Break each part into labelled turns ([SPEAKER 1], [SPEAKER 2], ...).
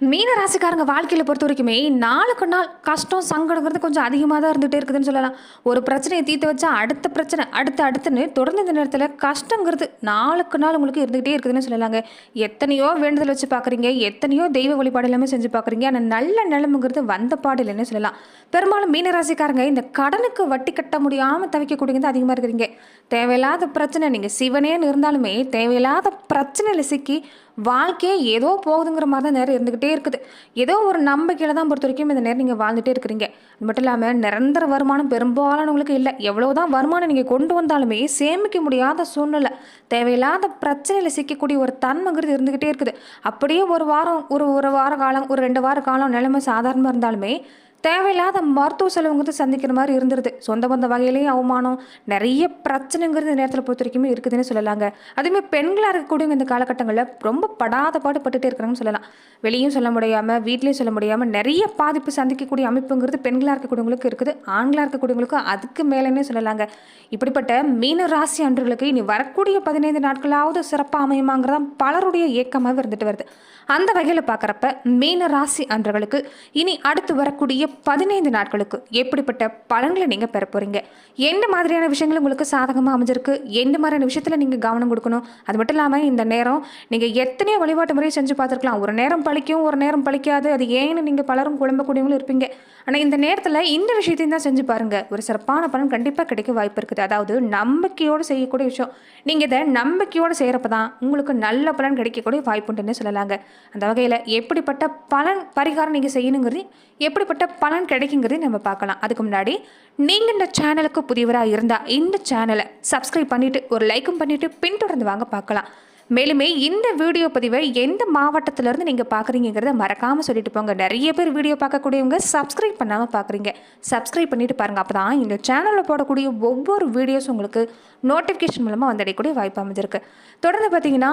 [SPEAKER 1] மீன ராசிக்காரங்க வாழ்க்கையில் பொறுத்த வரைக்குமே நாளுக்கு நாள் கஷ்டம் சங்கடங்கிறது கொஞ்சம் அதிகமாக தான் இருந்துகிட்டே இருக்குதுன்னு சொல்லலாம். ஒரு பிரச்சனையை தீர்த்து வச்சா அடுத்த பிரச்சனை அடுத்து அடுத்துன்னு தொடர்ந்து இந்த நேரத்தில் கஷ்டங்கிறது நாளுக்கு நாள் உங்களுக்கு இருந்துகிட்டே இருக்குதுன்னு சொல்லலாங்க. எத்தனையோ வேண்டுதல் வச்சு பார்க்குறீங்க எத்தனையோ தெய்வ வழிபாடு எல்லாமே செஞ்சு பார்க்குறீங்க. ஆனால் நல்ல நிலமுங்கிறது வந்த பாடு இல்லைன்னு சொல்லலாம். பெரும்பாலும் மீன ராசிக்காரங்க இந்த கடனுக்கு வட்டி கட்ட முடியாமல் தவிக்கக்கூடியது அதிகமாக இருக்கிறீங்க. தேவையில்லாத பிரச்சனை நீங்கள் சிவனேன்னு இருந்தாலுமே தேவையில்லாத பிரச்சனையில் சிக்கி வாழ்க்கையே ஏதோ போகுதுங்கிற மாதிரி தான் நேரம் இருந்துக்கிட்டே இருக்குது. ஏதோ ஒரு நம்பிக்கையில் தான் பொறுத்த வரைக்கும் இந்த நேரம் நீங்கள் வாழ்ந்துகிட்டே இருக்கிறீங்க. அது மட்டும் இல்லாமல் நிரந்தர வருமானம் பெரும்பாலானவங்களுக்கு இல்லை. எவ்வளோ தான் வருமானம் நீங்கள் கொண்டு வந்தாலுமே சேமிக்க முடியாத சூழ்நிலை தேவையில்லாத பிரச்சனையில் சிக்கக்கூடிய ஒரு தன்மைங்கிறது இருந்துக்கிட்டே இருக்குது. அப்படியே ஒரு வாரம் ஒரு ஒரு வார காலம் ஒரு ரெண்டு வார காலம் நிலைமை சாதாரணமாக இருந்தாலுமே தேவையில்லாத மருத்துவ செலவுங்கிறது சந்திக்கிற மாதிரி இருந்துருது. சொந்த பந்த வகையிலேயும் அவமானம் நிறைய பிரச்சனைங்கிறது இந்த நேரத்தில் பொறுத்த வரைக்குமே இருக்குதுன்னு சொல்லலாங்க. அதுவுமே பெண்களாக இருக்கக்கூடியவங்க இந்த காலகட்டங்களில் ரொம்ப படாத பாடு பட்டுட்டே இருக்கிறாங்கன்னு சொல்லலாம். வெளியும் சொல்ல முடியாமல் வீட்லேயும் சொல்ல முடியாமல் நிறைய பாதிப்பு சந்திக்கக்கூடிய அமைப்புங்கிறது பெண்களாக இருக்கக்கூடியவங்களுக்கு இருக்குது. ஆண்களாக இருக்கக்கூடியவங்களுக்கு அதுக்கு மேலேனே சொல்லலாங்க. இப்படிப்பட்ட மீன ராசி அன்றுகளுக்கு இனி வரக்கூடிய பதினைந்து நாட்களாவது சிறப்பாக அமையுமாங்கிறதான் பலருடைய ஏக்கமாக இருந்துட்டு வருது. அந்த வகையில் பார்க்குறப்ப மீன ராசி அன்றுகளுக்கு இனி அடுத்து வரக்கூடிய பதினைந்து நாட்களுக்கு எப்படிப்பட்ட பலன்களை நீங்கள் பெற போகிறீங்க எந்த மாதிரியான விஷயங்கள் உங்களுக்கு சாதகமாக அமைஞ்சிருக்கு? எந்த மாதிரியான விஷயத்தில் நீங்கள் கவனம் கொடுக்கணும்? அது மட்டும் இல்லாமல் இந்த நேரம் நீங்கள் எத்தனையோ வழிபாட்டு முறையை செஞ்சு பார்த்துருக்கலாம். ஒரு நேரம் பழிக்கும் ஒரு நேரம் பழிக்காது. அது ஏன்னு நீங்கள் பலரும் குழம்பக்கூடியவங்களும் இருப்பீங்க. ஆனால் இந்த நேரத்தில் இந்த விஷயத்தையும் தான் செஞ்சு பாருங்கள் ஒரு சிறப்பான பலன் கண்டிப்பாக கிடைக்க வாய்ப்பு இருக்குது. அதாவது நம்பிக்கையோடு செய்யக்கூடிய விஷயம். நீங்கள் இதை நம்பிக்கையோடு செய்கிறப்ப தான் உங்களுக்கு நல்ல பலன் கிடைக்கக்கூடிய வாய்ப்புண்டுன்னு சொல்லலாங்க. அந்த வகையில் எப்படிப்பட்ட பலன் பரிகாரம் நீங்கள் செய்யணுங்கிறது எப்படிப்பட்ட பலன் கிடைக்குங்கிறது நம்ம பார்க்கலாம். அதுக்கு முன்னாடி நீங்கள் இந்த சேனலுக்கு புதியவராக இருந்தால் இந்த சேனலை சப்ஸ்கிரைப் பண்ணிவிட்டு ஒரு லைக்கும் பண்ணிவிட்டு பின்தொடர்ந்து வாங்க பார்க்கலாம். மேலுமே இந்த வீடியோ பதிவை எந்த மாவட்டத்திலேருந்து நீங்கள் பார்க்குறீங்கிறத மறக்காமல் சொல்லிட்டு போங்க. நிறைய பேர் வீடியோ பார்க்கக்கூடியவங்க சப்ஸ்கிரைப் பண்ணாமல் பார்க்குறீங்க. சப்ஸ்கிரைப் பண்ணிட்டு பாருங்கள் அப்போ தான் இந்த சேனலில் போடக்கூடிய ஒவ்வொரு வீடியோஸும் உங்களுக்கு நோட்டிஃபிகேஷன் மூலமாக வந்தடையக்கூடிய வாய்ப்பு அமைஞ்சிருக்கு. தொடர்ந்து பார்த்தீங்கன்னா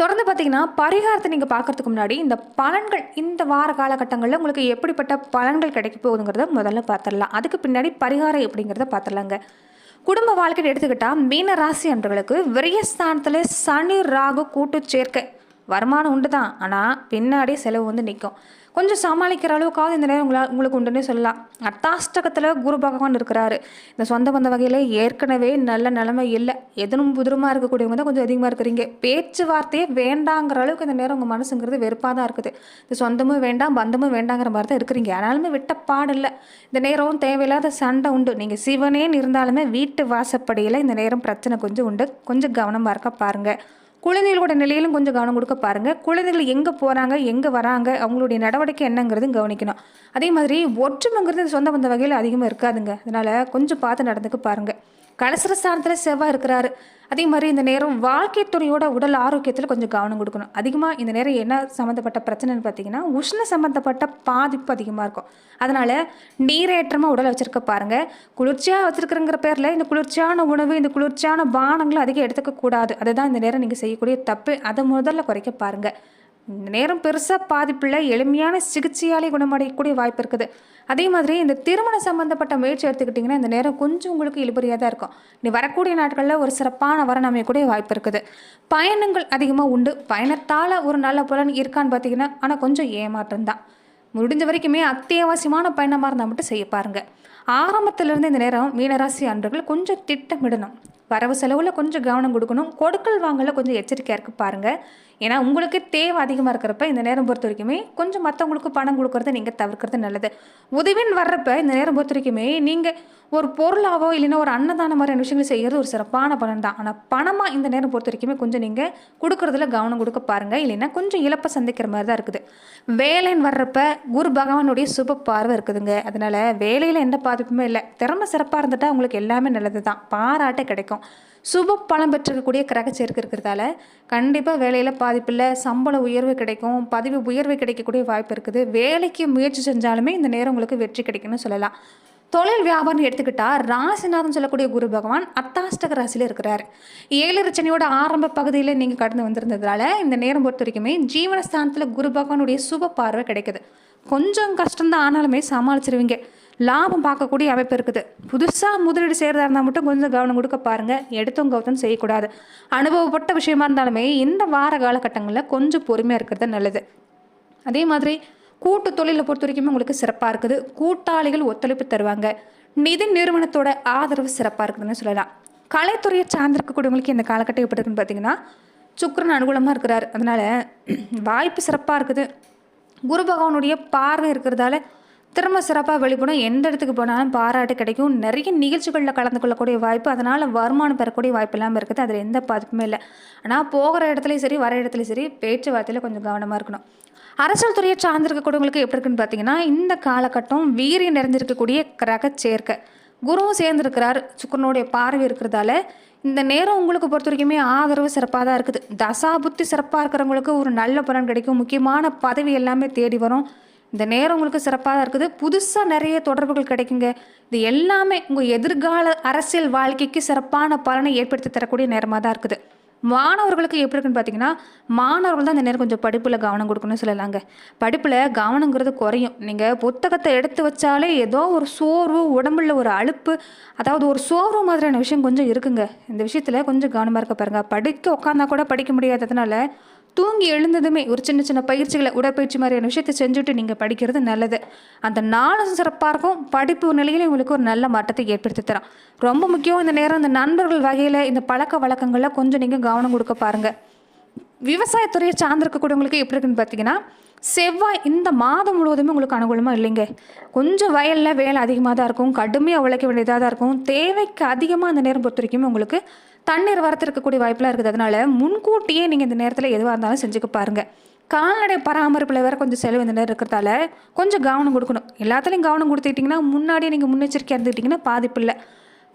[SPEAKER 1] தொடர்ந்து பார்த்தீங்கன்னா பரிகாரத்தை நீங்கள் பார்க்கறதுக்கு முன்னாடி இந்த பலன்கள் இந்த வார காலகட்டங்களில் உங்களுக்கு எப்படிப்பட்ட பலன்கள் கிடைக்க போகுதுங்கிறத முதல்ல பார்த்துடலாம். அதுக்கு பின்னாடி பரிகாரம் எப்படிங்கிறத பார்த்துடலாங்க. குடும்ப வாழ்க்கையை எடுத்துக்கிட்டால் மீன ராசி அன்றவர்களுக்கு விரயஸ்தானத்தில் சனி ராகு கூட்டு சேர்க்கை. வருமானம் உண்டு தான் ஆனால் பின்னாடி செலவு வந்து நிற்கும் கொஞ்சம் சமாளிக்கிற அளவுக்காவது இந்த நேரம் உங்களால் உங்களுக்கு உண்டுன்னு சொல்லலாம். அட்டாஷ்டகத்தில் குரு பகவான் இருக்கிறாரு. இந்த சொந்த பந்த வகையில் ஏற்கனவே நல்ல நிலைமை இல்லை. எதனும் புதிரமாக இருக்கக்கூடியவங்க தான் கொஞ்சம் அதிகமாக இருக்கிறீங்க. பேச்சுவார்த்தையே வேண்டாங்கிற அளவுக்கு இந்த நேரம் உங்கள் மனசுங்கிறது வெறுப்பாக தான் இருக்குது. இந்த சொந்தமும் வேண்டாம் பந்தமும் வேண்டாங்கிற மாதிரி தான் இருக்கிறீங்க. ஆனாலுமே விட்ட பாடில்லை இந்த நேரம் தேவையில்லாத சண்டை உண்டு. நீங்கள் சிவனேன்னு இருந்தாலுமே வீட்டு வாசப்படியில் இந்த நேரம் பிரச்சனை கொஞ்சம் உண்டு. கொஞ்சம் கவனமாக இருக்க பாருங்கள் குழந்தைகளோட நிலையிலும் கொஞ்சம் கவனம் கொடுக்க பாருங்க. குழந்தைகள் எங்கே போகிறாங்க எங்கே வராங்க அவங்களுடைய நடவடிக்கை என்னங்கிறதும் கவனிக்கணும். அதே மாதிரி ஒற்றுமைங்கிறது சொந்த பந்த வகையில் அதிகமாக இருக்காதுங்க. அதனால் கொஞ்சம் பார்த்து நடந்துக்க பாருங்கள் கலசர ஸ்தானத்தில் செவ்வாய் இருக்கிறாரு. அதே மாதிரி இந்த நேரம் வாழ்க்கை துறையோட உடல் ஆரோக்கியத்தில் கொஞ்சம் கவனம் கொடுக்கணும். அதிகமாக இந்த நேரம் என்ன சம்மந்தப்பட்ட பிரச்சனைன்னு பார்த்தீங்கன்னா உஷ்ண சம்மந்தப்பட்ட பாதிப்பு அதிகமாக இருக்கும். அதனால் நீரேற்றமாக உடலை வச்சுருக்க பாருங்கள் குளிர்ச்சியாக வச்சுருக்குறங்கிற பேரில் இந்த குளிர்ச்சியான உணவு இந்த குளிர்ச்சியான பானங்களை அதிகம் எடுத்துக்கக்கூடாது அதுதான் இந்த நேரம் நீங்கள் செய்யக்கூடிய தப்பு. அதை முதல்ல குறைக்க பாருங்கள் இந்த நேரம் பெருசாக பாதிப்பில் எளிமையான சிகிச்சையாலே குணமடையக்கூடிய வாய்ப்பு இருக்குது. அதே மாதிரி இந்த திருமணம் சம்மந்தப்பட்ட முயற்சி எடுத்துக்கிட்டிங்கன்னா இந்த நேரம் கொஞ்சம் உங்களுக்கு இழுபறியாக தான் இருக்கும். நீ வரக்கூடிய நாட்களில் ஒரு சிறப்பான வரன் அமையக்கூடிய வாய்ப்பு இருக்குது. பயணங்கள் அதிகமாக உண்டு. பயணத்தால் ஒரு நல்ல பலன் இருக்கான்னு பார்த்தீங்கன்னா ஆனால் கொஞ்சம் ஏமாற்றம் தான். முடிஞ்ச வரைக்குமே அத்தியாவசியமான பயணமாக இருந்தால் மட்டும் செய்ய பாருங்கள் ஆரம்பத்திலிருந்து இந்த நேரம் மீனராசி அன்றுகள் கொஞ்சம் திட்டமிடணும். வரவு செலவில் கொஞ்சம் கவனம் கொடுக்கணும். கொடுக்கல் வாங்கல கொஞ்சம் எச்சரிக்கையாக இருக்கு பாருங்கள் ஏன்னா உங்களுக்கு தேவை அதிகமாக இருக்கிறப்ப இந்த நேரம் பொறுத்த வரைக்குமே கொஞ்சம் மற்றவங்களுக்கு பணம் கொடுக்கறத நீங்கள் தவிர்க்கிறது நல்லது. உதவின்னு வர்றப்ப இந்த நேரம் பொறுத்த வரைக்குமே நீங்கள் ஒரு பொருளாவோ இல்லைன்னா ஒரு அன்னதான மாதிரியான விஷயங்கள் செய்கிறது ஒரு சிறப்பான பலன் தான். ஆனால் பணமாக இந்த நேரம் பொறுத்த வரைக்குமே கொஞ்சம் நீங்கள் கொடுக்குறதுல கவனம் கொடுக்க பாருங்கள் இல்லைன்னா கொஞ்சம் இழப்பை சந்திக்கிற மாதிரி தான் இருக்குது. வேலைன்னு வர்றப்ப குரு பகவானுடைய சுப பார்வை இருக்குதுங்க. அதனால் வேலையில் எந்த பாதிப்புமே இல்லை. திறமை சிறப்பாக இருந்துட்டால் உங்களுக்கு எல்லாமே நல்லது தான் பாராட்டே கிடைக்கும். சுப பலம் பெற்றிருக்கக்கூடிய கிரகச்சேர்க்கை இருக்கிறதால கண்டிப்பாக வேலையில் பாதிப்பில்லை சம்பள உயர்வு கிடைக்கும் பதவி உயர்வு கிடைக்கக்கூடிய வாய்ப்பு இருக்குது. வேலைக்கு முயற்சி செஞ்சாலுமே இந்த நேரம் உங்களுக்கு வெற்றி கிடைக்கும்னு சொல்லலாம். தொழில் வியாபாரம் எடுத்துக்கிட்டால் ராசிநாதன் சொல்லக்கூடிய குரு பகவான் அத்தாஷ்டக ராசியில் இருக்கிறார். ஏழு ரச்சனையோட ஆரம்ப பகுதியில் நீங்கள் கடந்து வந்திருந்ததால இந்த நேரம் பொறுத்த வரைக்குமே ஜீவனஸ்தானத்தில் குரு பகவானுடைய சுப பார்வை கிடைக்குது. கொஞ்சம் கஷ்டம்தான் ஆனாலுமே சமாளிச்சிருவீங்க. லாபம் பார்க்கக்கூடிய அமைப்பு இருக்குது. புதுசாக முதலீடு செய்கிறதா இருந்தால் மட்டும் கொஞ்சம் கவனம் கொடுக்க பாருங்கள் எடுத்தும் கவுத்தம் செய்யக்கூடாது. அனுபவப்பட்ட விஷயமா இருந்தாலுமே இந்த வார காலகட்டங்களில் கொஞ்சம் பொறுமையாக இருக்கிறது நல்லது. அதே மாதிரி கூட்டு தொழிலை பொறுத்த வரைக்குமே உங்களுக்கு சிறப்பாக இருக்குது. கூட்டாளிகள் ஒத்துழைப்பு தருவாங்க. நிதி நிறுவனத்தோட ஆதரவு சிறப்பாக இருக்குதுன்னு சொல்லலாம். கலைத்துறையை சார்ந்திருக்கக்கூடியவங்களுக்கு இந்த காலகட்டம் எப்படி இருக்குன்னு பார்த்தீங்கன்னா சுக்கரன் அனுகூலமாக இருக்கிறார். அதனால் வாய்ப்பு சிறப்பாக இருக்குது. குரு பகவானுடைய பார்வை இருக்கிறதால திரும்ப சிறப்பாக வெளிப்படும். எந்த இடத்துக்கு போனாலும் பாராட்டு கிடைக்கும். நிறைய நிகழ்ச்சிகளில் கலந்து கொள்ளக்கூடிய வாய்ப்பு அதனால் வருமானம் பெறக்கூடிய வாய்ப்பு இல்லாமல் இருக்குது. அதில் எந்த பாதிப்புமே இல்லை. ஆனால் போகிற இடத்துலையும் சரி வர இடத்துலையும் சரி பேச்சுவார்த்தையில் கொஞ்சம் கவனமாக இருக்கணும். அரசியல் துறையை சார்ந்திருக்கக்கூடியவங்களுக்கு எப்படி இருக்குன்னு பார்த்தீங்கன்னா இந்த காலகட்டம் வீரியம் நிறைஞ்சிருக்கக்கூடிய கிரக சேர்க்கை. குருவும் சேர்ந்திருக்கிறார். சுக்கரனுடைய பார்வை இருக்கிறதால இந்த நேரம் உங்களுக்கு பொறுத்த வரைக்குமே ஆதரவு சிறப்பாக தான் இருக்குது. தசா புத்தி சிறப்பாக இருக்கிறவங்களுக்கு ஒரு நல்ல பலன் கிடைக்கும். முக்கியமான பதவி எல்லாமே தேடி வரும். இந்த நேரம் உங்களுக்கு சிறப்பாக தான் இருக்குது. புதுசாக நிறைய தொடர்புகள் கிடைக்குங்க. இது எல்லாமே உங்கள் எதிர்கால அரசியல் வாழ்க்கைக்கு சிறப்பான பலனை ஏற்படுத்தி தரக்கூடிய நேரமாக தான் இருக்குது. மாணவர்களுக்கு எப்படி இருக்குன்னு பார்த்தீங்கன்னா மாணவர்கள் தான் இந்த நேரம் கொஞ்சம் படிப்பில் கவனம் கொடுக்கணும்னு சொல்லலாங்க. படிப்பில் கவனங்கிறது குறையும். நீங்கள் புத்தகத்தை எடுத்து வச்சாலே ஏதோ ஒரு சோர்வு உடம்புல ஒரு அலுப்பு அதாவது ஒரு சோர்வு மாதிரியான விஷயம் கொஞ்சம் இருக்குங்க. இந்த விஷயத்தில் கொஞ்சம் கவனமாக இருக்க பாருங்கள் படிக்க உட்காந்தா கூட படிக்க முடியாததுனால தூங்கி எழுந்ததுமே ஒரு சின்ன சின்ன பயிற்சிகளை உடற்பயிற்சி மாதிரியான விஷயத்தை செஞ்சுட்டு நீங்கள் படிக்கிறது நல்லது. அந்த நாளும் சிறப்பாக இருக்கும். படிப்பு நிலையில உங்களுக்கு ஒரு நல்ல மாற்றத்தை ஏற்படுத்தி தரும். ரொம்ப முக்கியம் இந்த நேரம் இந்த நண்பர்கள் வகையில் இந்த பழக்க வழக்கங்களில் கொஞ்சம் நீங்கள் கவனம் கொடுக்க பாருங்கள் விவசாயத்துறையை சார்ந்திருக்கக்கூடியவங்களுக்கு எப்படி இருக்குன்னு பார்த்தீங்கன்னா செவ்வாய் இந்த மாதம் முழுவதுமே உங்களுக்கு அனுகூலமாக இல்லைங்க. கொஞ்சம் வயலில் வேலை அதிகமாக தான் இருக்கும். கடுமையாக உழைக்க வேண்டியதாக தான் இருக்கும். தேவைக்கு அதிகமாக அந்த நேரம் பொறுத்த வரைக்கும் உங்களுக்கு தண்ணீர் வரத்து இருக்கக்கூடிய வாய்ப்பெலாம் இருக்குது. அதனால முன்கூட்டியே நீங்கள் இந்த நேரத்தில் எதுவாக இருந்தாலும் செஞ்சுக்க பாருங்கள் கால்நடை பராமரிப்பில் வேறு கொஞ்சம் செலவு இந்த நேரம் இருக்கிறதால கொஞ்சம் கவனம் கொடுக்கணும். எல்லாத்துலேயும் கவனம் கொடுத்துக்கிட்டிங்கன்னா முன்னாடியே நீங்கள் முன்னெச்சரிக்கையாக இருந்துக்கிட்டிங்கன்னா பாதிப்பு இல்லை.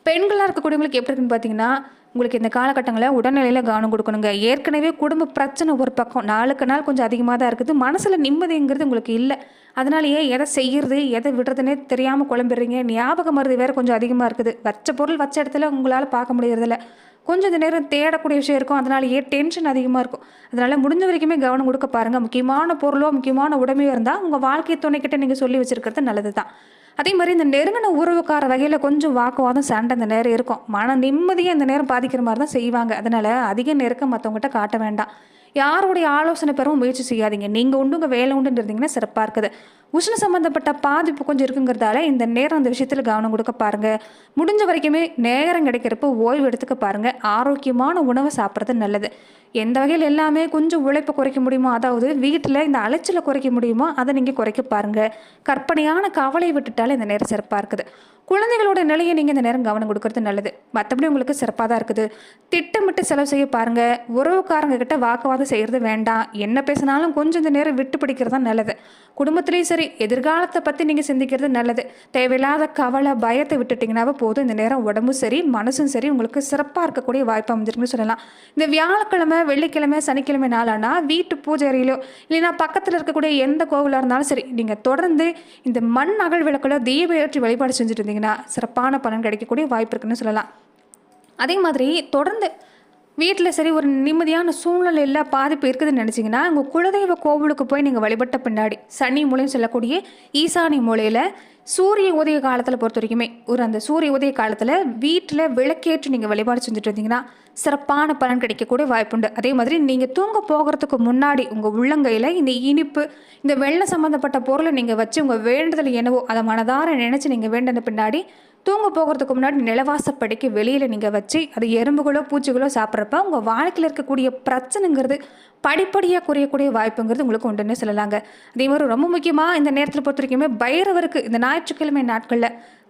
[SPEAKER 1] பெண்களாக இருக்கக்கூடியவங்களுக்கு எப்படி இருக்குன்னு பார்த்தீங்கன்னா உங்களுக்கு இந்த காலகட்டங்களில் உடல்நிலையில் கவனம் கொடுக்கணுங்க. ஏற்கனவே குடும்ப பிரச்சனை ஒரு பக்கம். நாளுக்கு நாள் கொஞ்சம் அதிகமாக தான் இருக்குது. மனசில் நிம்மதிங்கிறது உங்களுக்கு இல்லை. அதனாலேயே எதை செய்கிறது எதை விடுறதுனே தெரியாமல் குழம்பிடுறீங்க. ஞாபக மருதி வேறு கொஞ்சம் அதிகமாக இருக்குது. வச்ச பொருள் வச்ச இடத்துல உங்களால் பார்க்க முடியறதில்ல. கொஞ்சம் இந்த நேரம் தேடக்கூடிய விஷயம் இருக்கும். அதனாலேயே டென்ஷன் அதிகமாக இருக்கும். அதனால் முடிஞ்ச வரைக்குமே கவனம் கொடுக்க பாருங்கள் முக்கியமான பொருளோ முக்கியமான உடமையோ இருந்தால் உங்கள் வாழ்க்கை துணைக்கிட்ட நீங்கள் சொல்லி வச்சுருக்கிறது நல்லது தான் அதே மாதிரி இந்த நெருங்கின உறவுக்கார வகையில் கொஞ்சம் வாக்குவாதம் சண்டை இந்த நேரம் இருக்கும். மன நிம்மதியாக இந்த நேரம் பாதிக்கிற மாதிரி தான் செய்வாங்க. அதனால் அதிக நெருக்கம் மற்றவங்ககிட்ட காட்ட வேண்டாம். யாருடைய ஆலோசனை பெறவும் முயற்சி செய்யாதீங்க. நீங்கள் உண்டு உங்கள் வேலை உண்டுன்னு இருந்தீங்கன்னா சிறப்பாக இருக்குது. உஷ்ண சம்மந்தப்பட்ட பாதிப்பு கொஞ்சம் இருக்குங்கிறதால இந்த நேரம் அந்த விஷயத்தில் கவனம் கொடுக்க பாருங்கள் முடிஞ்ச வரைக்குமே நேரம் கிடைக்கிறப்போ ஓய்வு எடுத்துக்க பாருங்கள் ஆரோக்கியமான உணவை சாப்பிட்றது நல்லது. எந்த வகையில் எல்லாமே கொஞ்சம் உழைப்பை குறைக்க முடியுமோ அதாவது வீட்டில் இந்த அலைச்சலை குறைக்க முடியுமோ அதை நீங்கள் குறைக்க பாருங்கள் கற்பனையான கவலையை விட்டுட்டாலே இந்த நேரம் சிறப்பாக இருக்குது. குழந்தைகளோட நிலையை நீங்கள் இந்த நேரம் கவனம் கொடுக்கறது நல்லது. மற்றபடி உங்களுக்கு சிறப்பாக தான் இருக்குது. திட்டமிட்டு செலவு செய்ய பாருங்கள் உறவுக்காரங்க கிட்ட வாக்குவாதம் செய்கிறது வேண்டாம். என்ன பேசினாலும் கொஞ்சம் இந்த நேரம் விட்டு பிடிக்கிறது தான் நல்லது. குடும்பத்துலேயும் சரி எதிர்காலத்தை பற்றி நீங்கள் சிந்திக்கிறது நல்லது. தேவையில்லாத கவலை பயத்தை விட்டுட்டிங்கனாவே போதும். இந்த நேரம் உடம்பும் சரி மனசும் சரி உங்களுக்கு சிறப்பாக இருக்கக்கூடிய வாய்ப்பு அமைஞ்சிருக்குன்னு சொல்லலாம். இந்த வியாழக்கிழமை வெள்ளிக்கிழமை சனிக்கிழமை நாளானா வீட்டு பூஜை அறையிலோ இல்லைன்னா பக்கத்தில் இருக்கக்கூடிய எந்த கோவிலாக இருந்தாலும் சரி நீங்கள் தொடர்ந்து இந்த மண் அகல் விளக்கில் தீப ஏற்றி வழிபாடு செஞ்சுட்டு இருந்தீங்கன்னா சிறப்பான பலன் கிடைக்கக்கூடிய வாய்ப்பு இருக்குன்னு சொல்லலாம். அதே மாதிரி தொடர்ந்து வீட்டில் சரி ஒரு நிம்மதியான சூழ்நிலையில் பாதிப்பு இருக்குதுன்னு நினச்சிங்கன்னா உங்கள் குலதெய்வ கோவிலுக்கு போய் நீங்கள் வழிபட்ட பின்னாடி சனி மூலையும் சொல்லக்கூடிய ஈசானி மூலையில் சூரிய உதய காலத்தில் பொறுத்த வரைக்குமே ஒரு அந்த சூரிய உதய காலத்தில் வீட்டில் விளக்கேற்று நீங்கள் வழிபாடு செஞ்சுட்டு இருந்தீங்கன்னா சிறப்பான பலன் கிடைக்கக்கூடிய வாய்ப்புண்டு அதே மாதிரி நீங்கள் தூங்க போகிறதுக்கு முன்னாடி உங்கள் உள்ளங்கையில் இந்த இனிப்பு இந்த வெள்ளம் சம்மந்தப்பட்ட பொருளை நீங்கள் வச்சு உங்கள் வேண்டுதல் என்னவோ அதை மனதார நினச்சி நீங்கள் வேண்டின பின்னாடி தூங்க போகிறதுக்கு முன்னாடி நிலவாசப்படிக்கு வெளியில் நீங்கள் வச்சு அது எறும்புகளோ பூச்சிகளோ சாப்பிட்றப்ப உங்கள் வாழ்க்கையில் இருக்கக்கூடிய பிரச்சனைங்கிறது படிப்படியாக குறையக்கூடிய வாய்ப்புங்கிறது உங்களுக்கு உண்டுன்னு சொல்லலாங்க. அதே மாதிரி ரொம்ப முக்கியமாக இந்த நேரத்தில் பொறுத்த வரைக்குமே பைரவருக்கு இந்த ஞாயிற்றுக்கிழமை நாட்களில்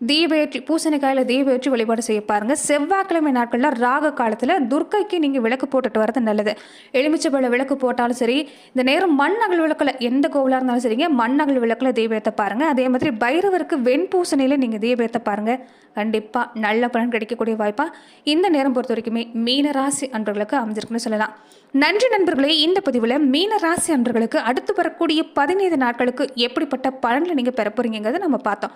[SPEAKER 1] தீபேற்றி பூசணிக்காயில் தீபேற்றி வழிபாடு செய்ய பாருங்கள் செவ்வாய்க்கிழமை நாட்களில் ராக காலத்தில் துர்க்கைக்கு நீங்கள் விளக்கு போட்டுட்டு வரது நல்லது. எலுமிச்சைப்பழ விளக்கு போட்டாலும் சரி இந்த நேரம் மண்ணகல் விளக்கில் எந்த கோவிலாக இருந்தாலும் சரிங்க மண்ணகல் விளக்கில் தீபேற்ற பாருங்கள் அதே மாதிரி பைரவருக்கு வெண்பூசணியில் நீங்கள் தீபேற்ற பாருங்கள் கண்டிப்பாக நல்ல பலன் கிடைக்கக்கூடிய வாய்ப்பாக இந்த நேரம் பொறுத்த வரைக்குமே மீனராசி அன்பர்களுக்கு அமைஞ்சிருக்குன்னு சொல்லலாம். நன்றி நண்பர்களே இந்த பதிவில் மீனராசி அன்பர்களுக்கு அடுத்து வரக்கூடிய பதினைந்து நாட்களுக்கு எப்படிப்பட்ட பலன்களை நீங்கள் பெற போகிறீங்கிறத நம்ம பார்த்தோம்.